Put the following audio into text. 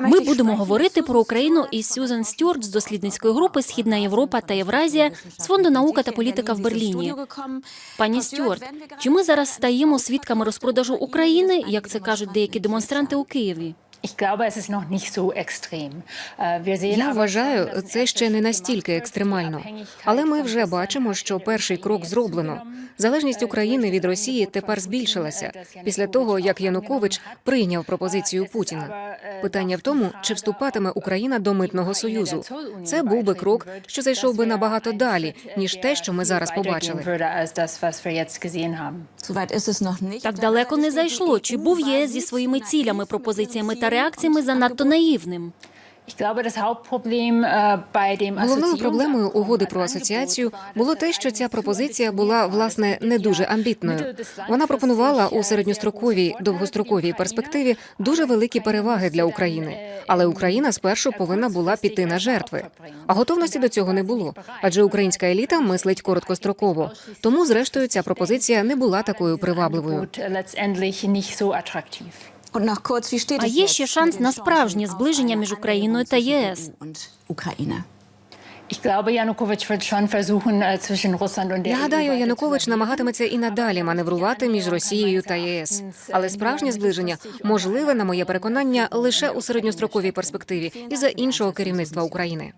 Ми будемо говорити про Україну із Сюзан Стюарт з дослідницької групи Східна Європа та Євразія з фонду наука та політика в Берліні. Пані Стюарт, чи ми зараз стаємо свідками розпродажу України, як це кажуть деякі демонстранти у Києві? Äh, Я вважаю, це ще не настільки екстремально. Але ми вже бачимо, що перший крок зроблено. Залежність України від Росії тепер збільшилася після того, як Янукович прийняв пропозицію Путіна. Питання в тому, чи вступатиме Україна до митного союзу. Це був би крок, що зайшов би набагато далі, ніж те, що ми зараз побачили. Так далеко не зайшло. Чи був ЄС зі своїми цілями, пропозиціями та реакціями занадто наївним? Головною проблемою угоди про асоціацію було те, що ця пропозиція була власне не дуже амбітною. Вона пропонувала у середньостроковій довгостроковій перспективі дуже великі переваги для України. Але Україна спершу повинна була піти на жертви. А готовності до цього не було, адже українська еліта мислить короткостроково. Тому, зрештою, ця пропозиція не була такою привабливою. А є ще шанс на справжнє зближення між Україною та ЄС? Versuchen, äh, Я гадаю, Янукович намагатиметься і надалі маневрувати між Росією та ЄС. Але справжнє зближення можливе, на моє переконання, лише у середньостроковій перспективі і за іншого керівництва України.